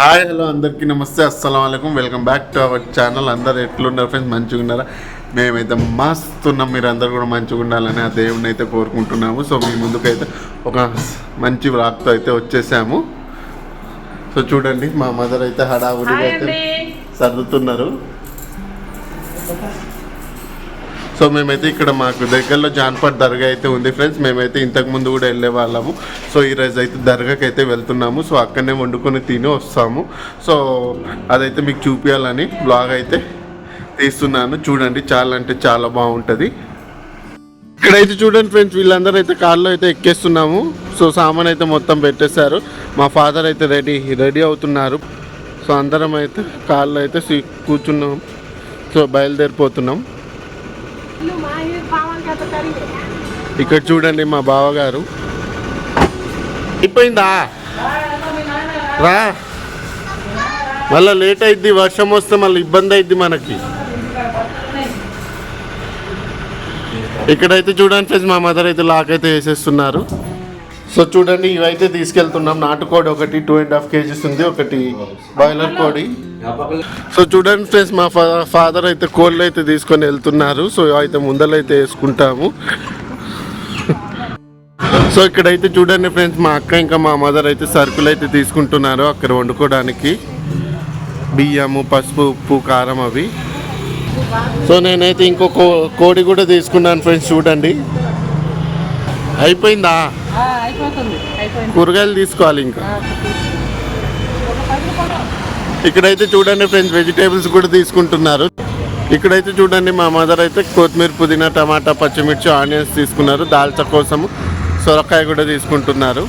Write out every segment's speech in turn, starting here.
Hi hello అందరికీ నమస్తే అస్సలం అయికం welcome back to our channel అందరు ఎట్లున్నారు ఫ్రెండ్స్ మంచిగా ఉన్నారా? మేమైతే మస్తున్నాం మీరు అందరు కూడా మంచిగా ఉండాలని ఆ దేవుడిని అయితే కోరుకుంటున్నాము. సో మీ ముందుకైతే ఒక మంచి వ్రాక్తో అయితే వచ్చేసాము. సో చూడండి మా మదర్ అయితే హడావుడిగా అయితే సర్దుతున్నారు. సో మేమైతే ఇక్కడ మాకు దగ్గరలో జాన్పట్ దర్గా అయితే ఉంది ఫ్రెండ్స్. మేమైతే ఇంతకు ముందు కూడా వెళ్ళే వాళ్ళము. సో ఈరోజు అయితే దర్గాకి అయితే వెళ్తున్నాము. సో అక్కడనే వండుకొని తిని వస్తాము. సో అదైతే మీకు చూపించాలని బ్లాగ్ అయితే తీస్తున్నాను. చూడండి చాలా అంటే చాలా బాగుంటుంది. ఇక్కడైతే చూడండి ఫ్రెండ్స్ వీళ్ళందరూ అయితే కార్లో అయితే ఎక్కేస్తున్నాము. సో సామాన్ అయితే మొత్తం పెట్టేశారు. మా ఫాదర్ అయితే రెడీ రెడీ అవుతున్నారు. సో అందరం అయితే కార్లో అయితే కూర్చున్నాం. సో బయలుదేరిపోతున్నాం. ఇక్కడ చూడండి మా బావగారు. అయిపోయిందా? రా. మళ్ళీ లేట్ అయిద్ది వర్షం వస్తే మళ్ళీ ఇబ్బంది అయిద్ది మనకి. ఇక్కడైతే చూడండి ఫ్రెండ్స్ మా మదర్ అయితే లాక్ అయితే వేసేస్తున్నారు. సో చూడండి ఇవైతే తీసుకెళ్తున్నాం. నాటుకోడి ఒకటి టూ అండ్ హాఫ్ కేజీస్ ఉంది. ఒకటి బాయిలర్ కోడి సో చూడండి ఫ్రెండ్స్ మా ఫాదర్ అయితే కోళ్ళు అయితే తీసుకొని వెళ్తున్నారు. సో అయితే ముందలైతే వేసుకుంటాము. సో ఇక్కడైతే చూడండి ఫ్రెండ్స్ మా అక్క ఇంకా మా మదర్ అయితే సరుకులు అయితే తీసుకుంటున్నారు అక్కడ వండుకోవడానికి. బియ్యము పసుపు ఉప్పు కారం అవి. సో నేనైతే ఇంకో కో- కోడి కూడా తీసుకున్నాను ఫ్రెండ్స్ చూడండి. అయిపోయింది? కూరగాయలు తీసుకోవాలి ఇంకా. ఇక్కడైతే చూడండి ఫ్రెండ్స్ వెజిటేబుల్స్ కూడా తీసుకుంటున్నారు. ఇక్కడైతే చూడండి మా మదర్ అయితే కొత్తిమీర పుదీనా టమాటా పచ్చిమిర్చి ఆనియన్స్ తీసుకున్నారు దాల్చా కోసం సొరకాయ కూడా తీసుకుంటున్నారు.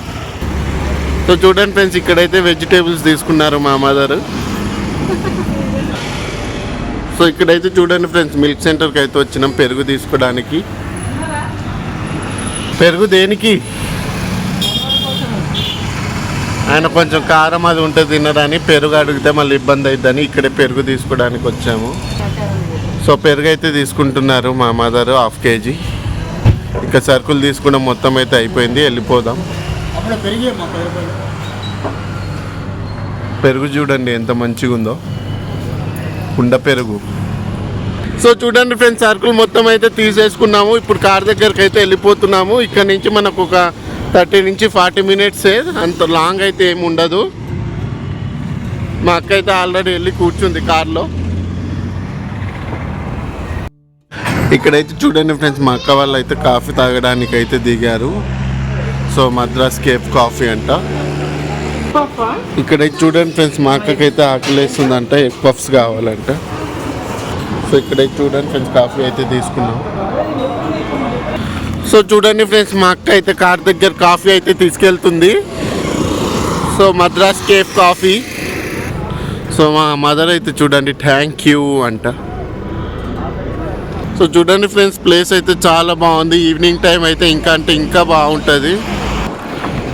సో చూడండి ఫ్రెండ్స్ ఇక్కడైతే వెజిటేబుల్స్ తీసుకున్నారు మా మదర్. సో ఇక్కడైతే చూడండి ఫ్రెండ్స్ మిల్క్ సెంటర్కి అయితే వచ్చినాం పెరుగు తీసుకోవడానికి పెరుగు దేనికి? ఆయన కొంచెం కారం అది ఉంటే తినరని పెరుగు అడిగితే మళ్ళీ ఇబ్బంది అయిద్దని ఇక్కడే పెరుగు తీసుకోవడానికి వచ్చాము. సో పెరుగు అయితే తీసుకుంటున్నారు మా మదర్ హాఫ్ కేజీ. ఇక సరుకులు తీసుకున్న మొత్తం అయితే అయిపోయింది వెళ్ళిపోదాం. పెరుగు చూడండి ఎంత మంచిగా ఉందో. కుండ పెరుగు. సో చూడండి ఫ్రెండ్స్ సరుకులు మొత్తం అయితే తీసేసుకున్నాము. ఇప్పుడు కార్ దగ్గరికి అయితే వెళ్ళిపోతున్నాము. ఇక్కడ నుంచి మనకు ఒక థర్టీ నుంచి ఫార్టీ మినిట్సే అంత లాంగ్ అయితే ఏమి ఉండదు. మా అక్క అయితే ఆల్రెడీ వెళ్ళి కూర్చుంది కార్లో. ఇక్కడైతే చూడండి ఫ్రెండ్స్ మా అక్క వాళ్ళు అయితే కాఫీ తాగడానికి అయితే దిగారు. సో మద్రాస్ కేఫ్ కాఫీ అంట. ఇక్కడైతే చూడండి ఫ్రెండ్స్ మా అక్కకైతే ఆకలేస్తుందంట ఎగ్ పఫ్స్ కావాలంట. సో ఇక్కడైతే చూడండి ఫ్రెండ్స్ కాఫీ అయితే తీసుకున్నాం. సో చూడండి ఫ్రెండ్స్ మా అక్క అయితే కార్ దగ్గర కాఫీ అయితే తీసుకెళ్తుంది. So Madras cafe coffee. So మా మదర్ అయితే చూడండి థ్యాంక్ యూ అంట. సో చూడండి ఫ్రెండ్స్ ప్లేస్ అయితే చాలా బాగుంది. ఈవినింగ్ టైం అయితే ఇంకా అంటే ఇంకా బాగుంటుంది.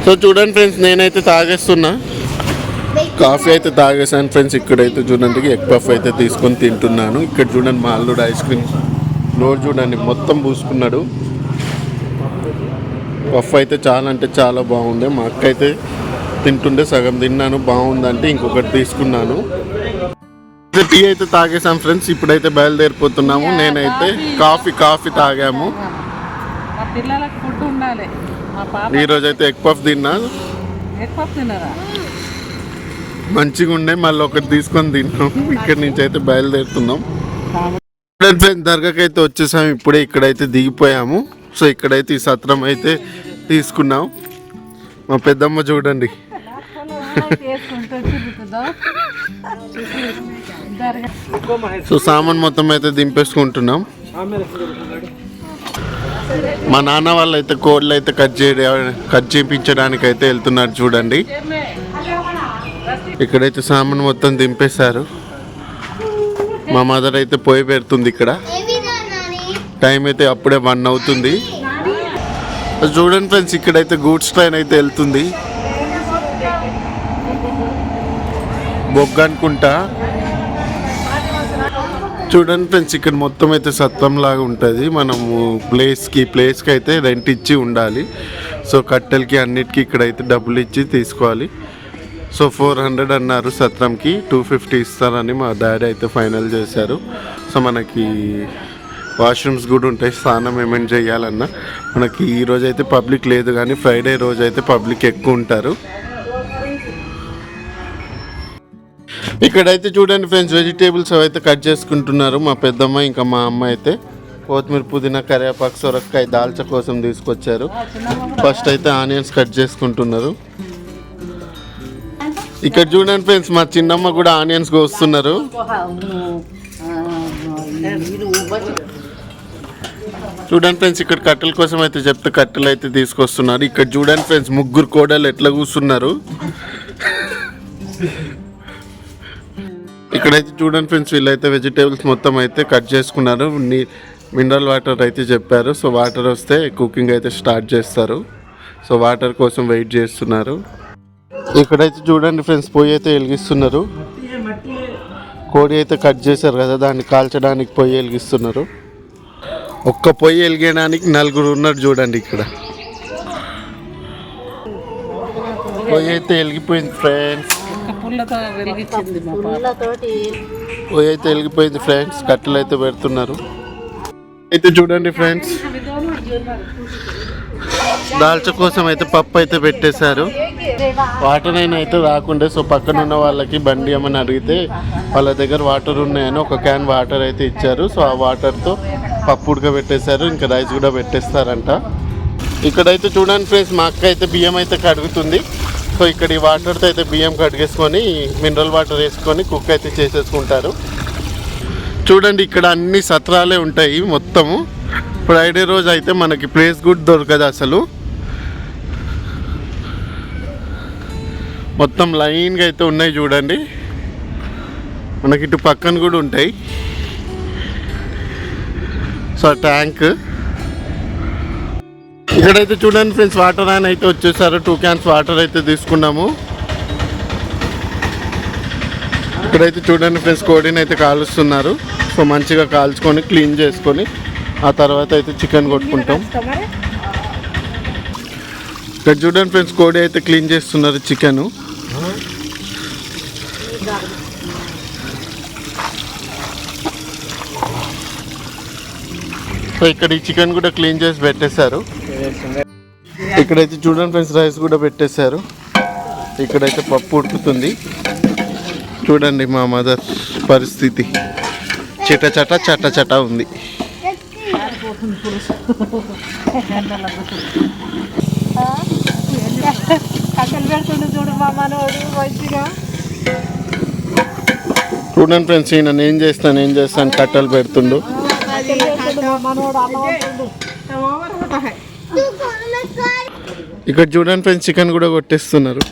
సో చూడండి ఫ్రెండ్స్ నేనైతే తాగేస్తున్నా. కాఫీ అయితే తాగేసాను ఫ్రెండ్స్ ఇక్కడైతే చూడండి ఎగ్ పఫ్ అయితే తీసుకొని తింటున్నాను. ఇక్కడ చూడండి మా అల్లుడు ఐస్ క్రీమ్. నోరు చూడండి మొత్తం పూసుకున్నాడు. పఫ్ అయితే చాలా అంటే చాలా బాగుంది మా అక్క అయితే తింటుండే సగం తిన్నాను బాగుందంటే ఇంకొకటి తీసుకున్నాను. టీ అయితే తాగేసాం ఫ్రెండ్స్ ఇప్పుడైతే బయలుదేరిపోతున్నాము. నేనైతే కాఫీ. కాఫీ తాగాము. ఈరోజు అయితే ఎగ్ పఫ్ తిన్నా. మంచిగా ఉండే మళ్ళీ ఒకటి తీసుకొని తిన్నాం. ఇక్కడి నుంచి అయితే బయలుదేరుతున్నాం. ఫ్రెండ్స్ దర్గాకి అయితే వచ్చేసాం ఇప్పుడే ఇక్కడైతే దిగిపోయాము. సో ఇక్కడైతే ఈ సత్రం అయితే తీసుకున్నాం. మా పెద్దమ్మ చూడండి. సో సామాన్ మొత్తం అయితే దింపేసుకుంటున్నాం. మా నాన్న వాళ్ళు అయితే కోళ్ళు అయితే కట్ చేయ కట్ చేయించడానికి అయితే వెళ్తున్నారు చూడండి. ఇక్కడైతే సామాన్ మొత్తం దింపేశారు. మా మదర్ అయితే పోయి పెడుతుంది ఇక్కడ. టైం అయితే అప్పుడే వన్ అవుతుంది. చూడండి ఫ్రెండ్స్ ఇక్కడైతే గూడ్స్ ట్రైన్ అయితే వెళ్తుంది. బొగ్గ అనుకుంటా చూడండి ఫ్రెండ్స్ ఇక్కడ మొత్తం అయితే సత్వం లాగా ఉంటుంది. మనము ప్లేస్కి ప్లేస్కి అయితే రెంట్ ఇచ్చి ఉండాలి. సో కట్టెలకి అన్నిటికీ ఇక్కడైతే డబ్బులు ఇచ్చి తీసుకోవాలి. సో ఫోర్ హండ్రెడ్ అన్నారు సత్రంకి టూ ఫిఫ్టీ ఇస్తారని మా డాడీ అయితే ఫైనల్ చేశారు. సో మనకి వాష్రూమ్స్ కూడా ఉంటాయి స్నానం ఏమైనా చేయాలన్నా. మనకి ఈ రోజు అయితే పబ్లిక్ లేదు కానీ ఫ్రైడే రోజు అయితే పబ్లిక్ ఎక్కువ ఉంటారు. ఇక్కడైతే చూడండి ఫ్రెండ్స్ వెజిటేబుల్స్ అయితే కట్ చేసుకుంటున్నారు. మా పెద్దమ్మ ఇంకా మా అమ్మ అయితే కొత్తిమీర పుదీనా కరివేపాకు సొరకాయ దాల్చ కోసం తీసుకొచ్చారు. ఫస్ట్ అయితే ఆనియన్స్ కట్ చేసుకుంటున్నారు. ఇక్కడ చూడండి ఫ్రెండ్స్ మా చిన్నమ్మ కూడా ఆనియన్స్ కోస్తున్నారు. చూడండి ఫ్రెండ్స్ ఇక్కడ కట్టెల కోసం అయితే చెప్తే కట్టెలు అయితే తీసుకొస్తున్నారు. ఇక్కడ చూడండి ఫ్రెండ్స్ ముగ్గురు కోడలు ఎట్లా కూర్చున్నారు. ఇక్కడైతే చూడండి ఫ్రెండ్స్ వీళ్ళైతే వెజిటేబుల్స్ మొత్తం అయితే కట్ చేసుకున్నారు. నీ మినరల్ వాటర్ అయితే చెప్పారు. సో వాటర్ వస్తే కుకింగ్ అయితే స్టార్ట్ చేస్తారు. సో వాటర్ కోసం వెయిట్ చేస్తున్నారు. ఇక్కడైతే చూడండి ఫ్రెండ్స్ పొయ్యి అయితే వెలిగిస్తున్నారు. కోడి అయితే కట్ చేశారు కదా దాన్ని కాల్చడానికి పొయ్యి వెలిగిస్తున్నారు. ఒక్క పొయ్యి వెలిగేయడానికి నలుగురు ఉన్నారు చూడండి ఇక్కడ. పొయ్యి అయితే వెలిగిపోయింది ఫ్రెండ్స్. పొయ్యి అయితే వెలిగిపోయింది ఫ్రెండ్స్. కట్టెలు అయితే పెడుతున్నారు. అయితే చూడండి ఫ్రెండ్స్. దాల్చ కోసం అయితే పప్పు అయితే పెట్టేశారు. వాటర్ అయినా అయితే రాకుండా సో పక్కన ఉన్న వాళ్ళకి బండి ఏమని అడిగితే వాళ్ళ దగ్గర వాటర్ ఉన్నాయని ఒక క్యాన్ వాటర్ అయితే ఇచ్చారు. సో ఆ వాటర్తో పప్పు ఉడకబెట్టేశారు ఇంకా రైస్ కూడా పెట్టేస్తారంట. ఇక్కడైతే చూడండి ఫ్రెండ్స్ మా అక్క అయితే బియ్యం అయితే కడుగుతుంది. సో ఇక్కడ ఈ వాటర్తో అయితే బియ్యం కడిగేసుకొని మినరల్ వాటర్ వేసుకొని కుక్ అయితే చేసేసుకుంటారు. చూడండి ఇక్కడ అన్ని సత్రాలే ఉంటాయి మొత్తము. ఫ్రైడే రోజు అయితే మనకి ప్లేస్ కూడా దొరకదు అసలు. మొత్తం లైన్గా అయితే ఉన్నాయి చూడండి. మనకి ఇటు పక్కన కూడా ఉంటాయి. So tank. ఇక్కడైతే చూడండి ఫ్రెండ్స్ వాటర్ ఆయన అయితే వచ్చేసారు. టూ క్యాన్స్ వాటర్ అయితే తీసుకున్నాము. ఇక్కడైతే చూడండి ఫ్రెండ్స్ కోడిని అయితే కాలుస్తున్నారు. సో మంచిగా కాల్చుకొని క్లీన్ చేసుకొని ఆ తర్వాత అయితే చికెన్ కొట్టుకుంటాం. ఇక్కడ చూడండి ఫ్రెండ్స్ కోడి అయితే క్లీన్ చేస్తున్నారు చికెన్. సో ఇక్కడ ఈ చికెన్ కూడా క్లీన్ చేసి పెట్టేశారు. ఇక్కడైతే చూడండి ఫ్రెండ్స్ రైస్ కూడా పెట్టేశారు. ఇక్కడైతే పప్పు ఉడుకుతుంది. చూడండి మా మదర్ పరిస్థితి. చిట చట చట చట ఉంది. కట్టెలు పెడుతుండే చూడు మా మనోడు మంచిగా. చూడండి ఫ్రెండ్స్ ఈయన నేను చేస్తాను ఏం చేస్తాను కట్టలు పెడుతుండు. ఇక్కడ చూడండి ఫ్రెండ్స్ చికెన్ కూడా కొట్టేస్తున్నారు.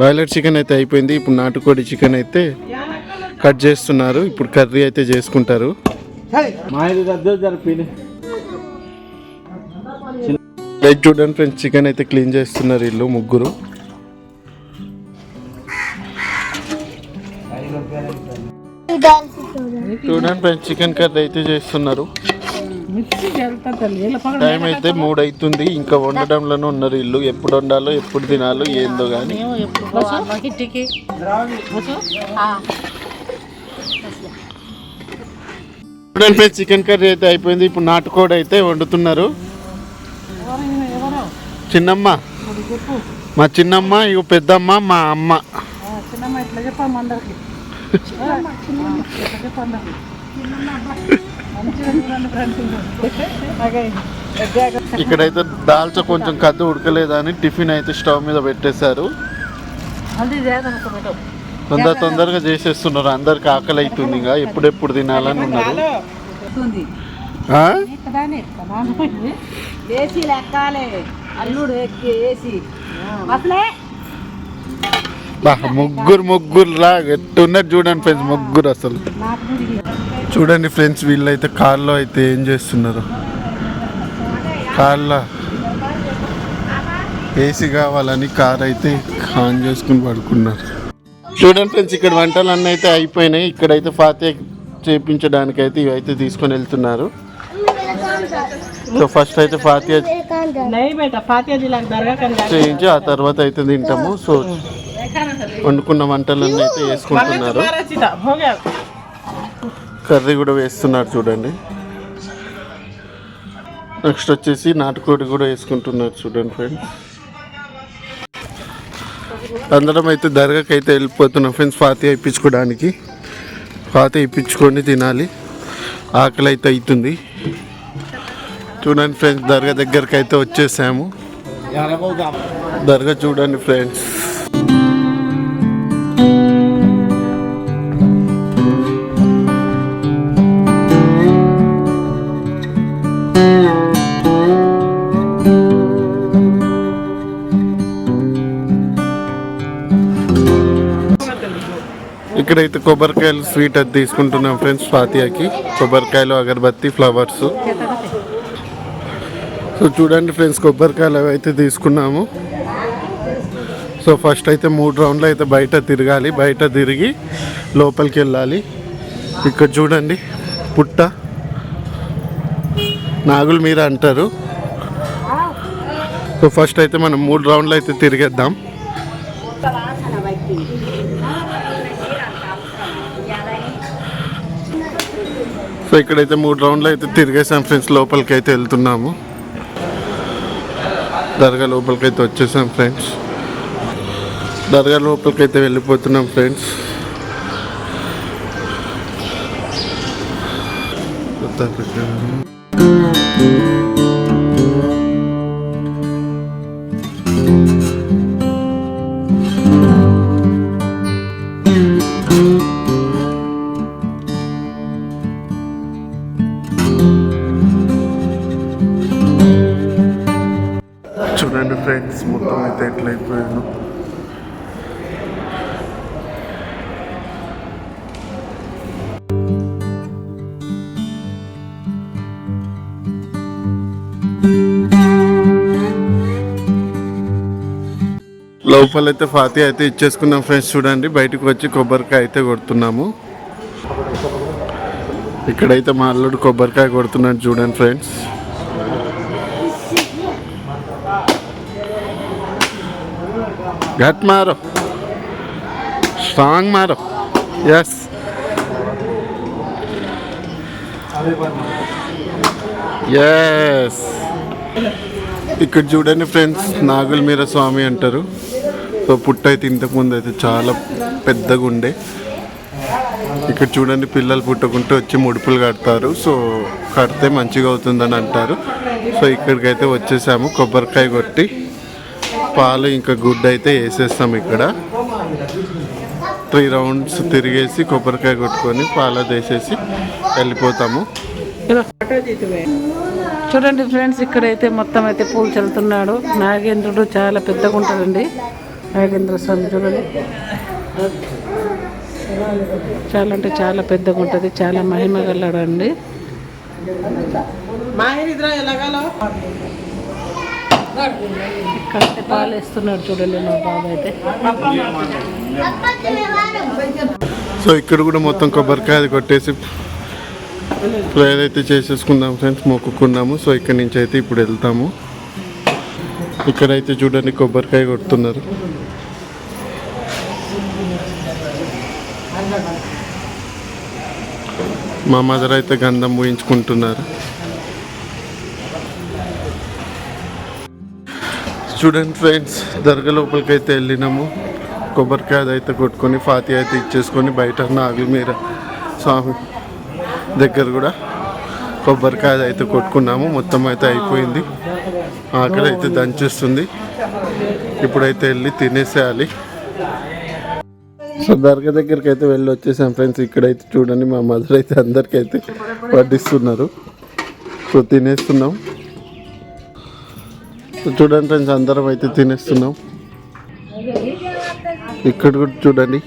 బాయిలర్ చికెన్ అయితే అయిపోయింది ఇప్పుడు నాటుకోడి చికెన్ అయితే కట్ చేస్తున్నారు. ఇప్పుడు కర్రీ అయితే చేసుకుంటారు. చూడండి ఫ్రెండ్స్ చికెన్ అయితే క్లీన్ చేస్తున్నారు ఇల్లు ముగ్గురు. చూడండి ఫ్రెండ్స్ చికెన్ కర్రీ అయితే చేస్తున్నారు. టైం అయితే మూడు అవుతుంది ఇంకా వండడంలోనే ఉన్నారు ఇల్లు. ఎప్పుడు వండాలో ఎప్పుడు తినాలో ఏందో కానీ? చూడండి ఫ్రెండ్స్ చికెన్ కర్రీ అయితే అయిపోయింది. ఇప్పుడు నాటుకోడి అయితే వండుతున్నారు. చిన్నమ్మ. మా చిన్నమ్మ ఇక పెద్దమ్మ మా అమ్మ. ఆ, చిన్నమ్మ ఇట్లా చెప్పాము అందరికి. ఇక్కడైతే దాల్చా కొంచెం కద్దు ఉడకలేదని టిఫిన్ అయితే స్టవ్ మీద పెట్టేశారు. తొందర తొందరగా చేసేస్తున్నారు. అందరికి ఆకలి అవుతుంది ఇంకా. ఎప్పుడెప్పుడు తినాలని ఉన్నారు. ఆ? దాని ఎక్కువ. ఏసీ లెక్కాలే. అల్లుడు ఎక్కి ఏసీ. అసలే ముగ్గురు ముగ్గురు లాగా ఎట్టున్నట్టు చూడండి ఫ్రెండ్స్ ముగ్గురు అసలు. చూడండి ఫ్రెండ్స్ వీళ్ళైతే కార్లో అయితే ఏం చేస్తున్నారు? కార్లో. ఏసీ కావాలని కార్ అయితే ఆన్ చేసుకుని పడుకున్నారు. చూడండి ఫ్రెండ్స్ ఇక్కడ వంటలు అన్నీ అయితే అయిపోయినాయి. ఇక్కడైతే ఫాతే చేపించడానికి అయితే ఇవైతే తీసుకొని వెళ్తున్నారు. సో ఫస్ట్ అయితే ఫాతియా చేయించి ఆ తర్వాత అయితే తింటాము. సో వండుకున్న వంటలన్నీ అయితే వేసుకుంటున్నారు. కర్రీ కూడా వేస్తున్నారు చూడండి. నెక్స్ట్ వచ్చేసి నాటుకోడి కూడా వేసుకుంటున్నారు చూడండి ఫ్రెండ్స్ అందరం అయితే దర్గాకి అయితే వెళ్ళిపోతున్నాం ఫ్రెండ్స్ ఫాతి ఇప్పించుకోవడానికి ఫాతి ఇప్పించుకొని తినాలి. ఆకలి అయితే అవుతుంది చూడండి ఫ్రెండ్స్ దర్గా దగ్గరకు అయితే వచ్చేసాము దర్గా చూడండి ఫ్రెండ్స్ ఇక్కడైతే కొబ్బరికాయలు స్వీట్ అది తీసుకుంటున్నాం ఫ్రెండ్స్ ఫాతియాకి కొబ్బరికాయలు అగరబత్తి ఫ్లవర్స్ సో చూడండి ఫ్రెండ్స్ కొబ్బరికాయలు అవి అయితే తీసుకున్నాము. సో ఫస్ట్ అయితే మూడు రౌండ్లు అయితే బయట తిరగాలి. బయట తిరిగి లోపలికి వెళ్ళాలి. ఇక్కడ చూడండి పుట్ట. నాగులు మీద అంటారు. సో ఫస్ట్ అయితే మనం మూడు రౌండ్లు అయితే తిరిగేద్దాం. సో ఇక్కడైతే మూడు రౌండ్లు అయితే తిరిగేసాం ఫ్రెండ్స్. లోపలికి అయితే వెళ్తున్నాము. దర్గా లోపలికి అయితే వచ్చేసాం ఫ్రెండ్స్. దర్గా లోపలికి అయితే వెళ్ళిపోతున్నాం ఫ్రెండ్స్. దర్గా లోపలైతే ఫాతి అయితే ఇచ్చేసుకున్నాం ఫ్రెండ్స్ చూడండి. బయటకు వచ్చి కొబ్బరికాయ అయితే కొడుతున్నాము. ఇక్కడైతే మా అల్లుడు కొబ్బరికాయ కొడుతున్నాడు చూడండి ఫ్రెండ్స్. గట్ మారో. స్ట్రాంగ్ మారో. ఎస్ ఎస్ ఇక్కడ చూడండి ఫ్రెండ్స్ నాగుల మీర స్వామి అంటారు. సో పుట్ట అయితే ఇంతకుముందు అయితే చాలా పెద్దగా ఉండే ఇక్కడ చూడండి పిల్లలు పుట్టకుంటే వచ్చి ముడుపులు కడతారు. సో కడితే మంచిగా అవుతుందని అంటారు. సో ఇక్కడికైతే వచ్చేసాము కొబ్బరికాయ కొట్టి పాలు ఇంకా గుడ్డ అయితే వేసేస్తాం ఇక్కడ. త్రీ రౌండ్స్ తిరిగేసి కొబ్బరికాయ కొట్టుకొని పాలు వేసేసి వెళ్ళిపోతాము. చూడండి ఫ్రెండ్స్ ఇక్కడైతే మొత్తం అయితే పూలు చల్లుతున్నాడు. నాగేంద్రుడు చాలా పెద్దగా ఉంటాడండి. నాగేంద్ర స్వామి చూడండి. చాలా అంటే చాలా పెద్దగా ఉంటుంది చాలా మహిమ గలడండి కట్టే పాలు వేస్తున్నాడు చూడండి మా బాబు అయితే. సో ఇక్కడ కూడా మొత్తం కొబ్బరికాయ కొట్టేసి ప్రేయర్ అయితే చేసేసుకుందాం ఫ్రెండ్స్ మొక్కుకున్నాము. సో ఇక్కడ నుంచి అయితే ఇప్పుడు వెళ్తాము. ఇక్కడైతే చూడండి కొబ్బరికాయ కొడుతున్నారు. మా మదర్ అయితే గంధం ఊహించుకుంటున్నారు చూడండి ఫ్రెండ్స్ దర్గా లోపలికి అయితే వెళ్ళినాము. కొబ్బరికాయ అయితే కొట్టుకొని ఫాతి అయితే ఇచ్చేసుకొని బయట నాగుల మీద స్వామి దగ్గర కూడా కొబ్బరికాయ అయితే కొట్టుకున్నాము. మొత్తం అయితే అయిపోయింది. అక్కడైతే అయితే దంచేస్తుంది. ఇప్పుడైతే వెళ్ళి తినేసేయాలి. సో దర్గా దగ్గరికి అయితే వెళ్ళి వచ్చేసాం ఫ్రెండ్స్. ఇక్కడైతే చూడండి మా మదర్ అయితే అందరికైతే వడ్డిస్తున్నారు. సో తినేస్తున్నాం. సో చూడండి ఫ్రెండ్స్ అందరం అయితే తినేస్తున్నాం. ఇక్కడ కూడా చూడండి.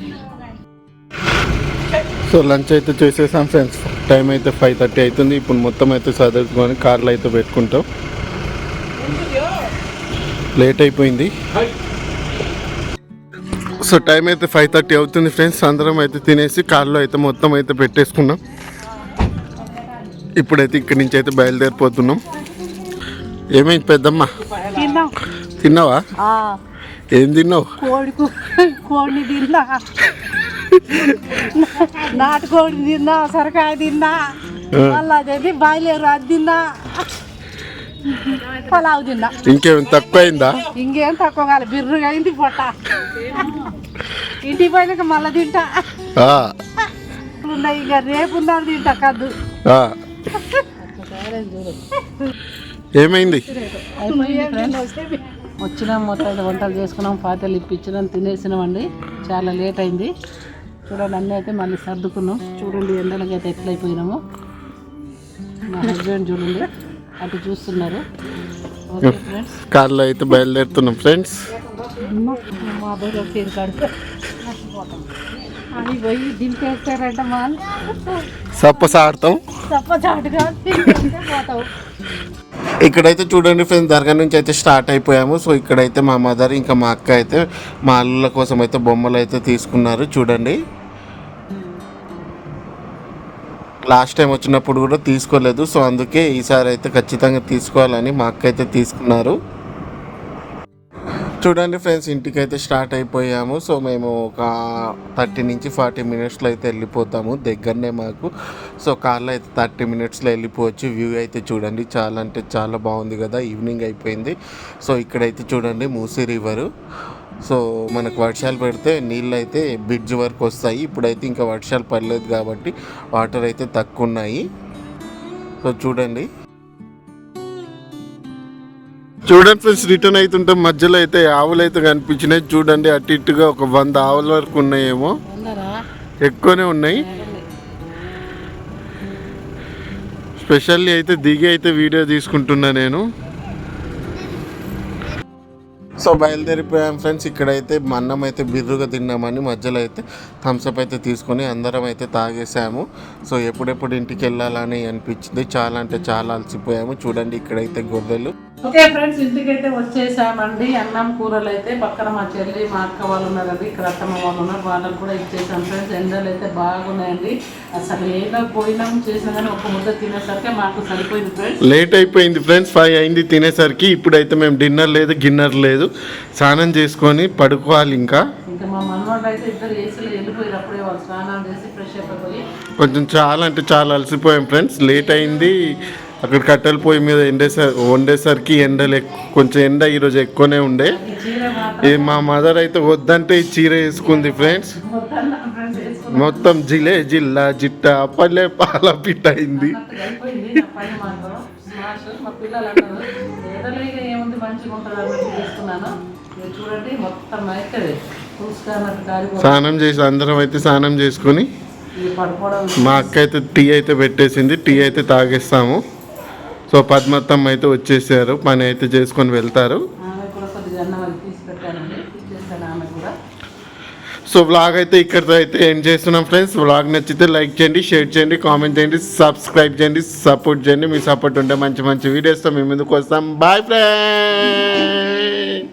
సో లంచ్ అయితే చేసేసాం ఫ్రెండ్స్. టైం అయితే ఫైవ్ థర్టీ అవుతుంది. ఇప్పుడు మొత్తం అయితే చదువుకొని కార్లు అయితే పెట్టుకుంటాం. లేట్ అయిపోయింది. సో టైం అయితే ఫైవ్ థర్టీ అవుతుంది ఫ్రెండ్స్. అందరం అయితే తినేసి కార్లో అయితే మొత్తం అయితే పెట్టేసుకున్నాం. ఇప్పుడైతే ఇక్కడి నుంచి అయితే బయలుదేరిపోతున్నాం. ఏమైంది పెద్దమ్మ? తిన్నాం. తిన్నావా? ఏం తిన్నావు? కోడిని తిన్నా. నాటుకోడి తిన్నా సొరకాయ తిన్నా మళ్ళీ అదేది బాయిలేరు అది తిన్నా. పలావ్ తిన్నా ఇంకేం తక్కువైందా? ఇంకేం తక్కువ కాదు బిర్రుగా అయింది పొట్ట. ఇంటికి పోయినాక మళ్ళీ తింటా. ఆ, ఉన్నాయి ఇంకా రేపు ఉన్నాడు తింటా కద్దు. ఏమైంది? వచ్చినాం మొత్తం వంటలు చేసుకున్నాం పాతలు ఇప్పించినాం తినేసినామండి. చాలా లేట్ అయింది. చూడండి అన్నీ అయితే మళ్ళీ సర్దుకున్నాం. చూడండి ఎండలకి అయితే ఎట్లయిపోయినాము. మా హస్బెండ్ చూడండి. అటు చూస్తున్నారు. కార్లో అయితే బయలుదేరుతున్నాం ఫ్రెండ్స్. మా పేరు కడితే పోయి దింపేస్తారంట మా సప్పసాడతాం పోతావు ఇక్కడైతే చూడండి ఫ్రెండ్స్ దర్గా నుంచి అయితే స్టార్ట్ అయిపోయాము. సో ఇక్కడైతే మా మదర్ ఇంకా మా అక్క అయితే మా అల్లుల కోసం అయితే బొమ్మలు అయితే తీసుకున్నారు. చూడండి. లాస్ట్ టైం వచ్చినప్పుడు కూడా తీసుకోలేదు. సో అందుకే ఈసారి అయితే ఖచ్చితంగా తీసుకోవాలని మా అక్క అయితే తీసుకున్నారు. చూడండి ఫ్రెండ్స్ ఇంటికి అయితే స్టార్ట్ అయిపోయాము. సో మేము ఒక థర్టీ నుంచి ఫార్టీ మినిట్స్లో అయితే వెళ్ళిపోతాము దగ్గరనే మాకు. సో కార్లో అయితే థర్టీ మినిట్స్లో వెళ్ళిపోవచ్చు. వ్యూ అయితే చూడండి చాలా అంటే చాలా బాగుంది కదా. ఈవినింగ్ అయిపోయింది. సో ఇక్కడైతే చూడండి మూసీ రివరు. సో మనకు వర్షాలు పెడితే నీళ్ళు అయితే బ్రిడ్జ్ వరకు వస్తాయి. ఇప్పుడైతే ఇంకా వర్షాలు పడలేదు కాబట్టి వాటర్ అయితే తక్కువ ఉన్నాయి సో చూడండి. చూడండి ఫ్రెండ్స్ రిటర్న్ అవుతుంటే మధ్యలో అయితే ఆవులు అయితే కనిపించినాయి. చూడండి అటు ఇటుగా ఒక వంద ఆవుల వరకు ఉన్నాయేమో. ఎక్కువనే ఉన్నాయి. స్పెషల్లీ అయితే దిగి అయితే వీడియో తీసుకుంటున్నా నేను. సో బయలుదేరిపోయాం ఫ్రెండ్స్. ఇక్కడైతే మా అన్నం అయితే బిర్రుగా తిన్నామని మధ్యలో అయితే థమ్స్అప్ అయితే తీసుకొని అందరం అయితే తాగేసాము. సో ఎప్పుడెప్పుడు ఇంటికి వెళ్ళాలని అనిపించింది. చాలా అంటే చాలా అలసిపోయాము. చూడండి ఇక్కడైతే గొర్రెలు. ఓకే ఫ్రెండ్స్ ఇంటికి అయితే వచ్చేసామండి. అన్నం కూరలు అయితే పక్కన మా చెల్లి మా అక్క వాళ్ళు ఉన్నారండి. ఇక్కడ అత్తమ్మ వాళ్ళు ఉన్నారు. వాళ్ళకి కూడా ఇచ్చేసాం ఫ్రెండ్స్. ఎండలు అయితే బాగున్నాయండి. అసలు ఏదో పోయినాం చేసినా కానీ ఒక ముద్ద తినేసరికి మాకు సరిపోయింది ఫ్రెండ్స్. లేట్ అయిపోయింది ఫ్రెండ్స్. ఫైవ్ అయింది తినేసరికి. ఇప్పుడైతే మేము డిన్నర్ లేదు గిన్నర్ లేదు. స్నానం చేసుకొని పడుకోవాలి ఇంకా. ఇంకా మా మనవాళ్ళు అయితే ఇద్దరు ఏసీలో వెళ్ళిపోయారు. అప్పుడే వాళ్ళు స్నానాలు చేసి ఫ్రెష్ అయిపోయి. కొంచెం చాలా అంటే చాలా అలసిపోయాం ఫ్రెండ్స్. లేట్ అయింది. అక్కడ కట్టెల పొయ్యి మీద ఎండేసరి వండేసరికి ఎండలు కొంచెం ఎండ ఈరోజు ఎక్కువనే ఉండే. ఈ మా మదర్ అయితే వద్దంటే ఈ చీర వేసుకుంది ఫ్రెండ్స్. మొత్తం జిలే జిల్లా జిట్ట పల్లె పాల పిట్ట అయింది. స్నానం చేసి అందరం అయితే స్నానం చేసుకొని ఇది మా అక్క అయితే టీ అయితే పెట్టేసింది. టీ అయితే తాగేస్తాము. సో పద్మత్తమ్మ అయితే వచ్చేసారు. పని అయితే చేసుకొని వెళ్తారు. సో వ్లాగ్ అయితే ఇక్కడితో అయితే ఎండ్ చేస్తున్నాం ఫ్రెండ్స్ వ్లాగ్ నచ్చితే లైక్ చేయండి షేర్ చేయండి కామెంట్ చేయండి సబ్స్క్రైబ్ చేయండి సపోర్ట్ చేయండి. మీ సపోర్ట్ ఉంటే మంచి మంచి వీడియోస్తో మీ ముందుకు వస్తాం. Boy friend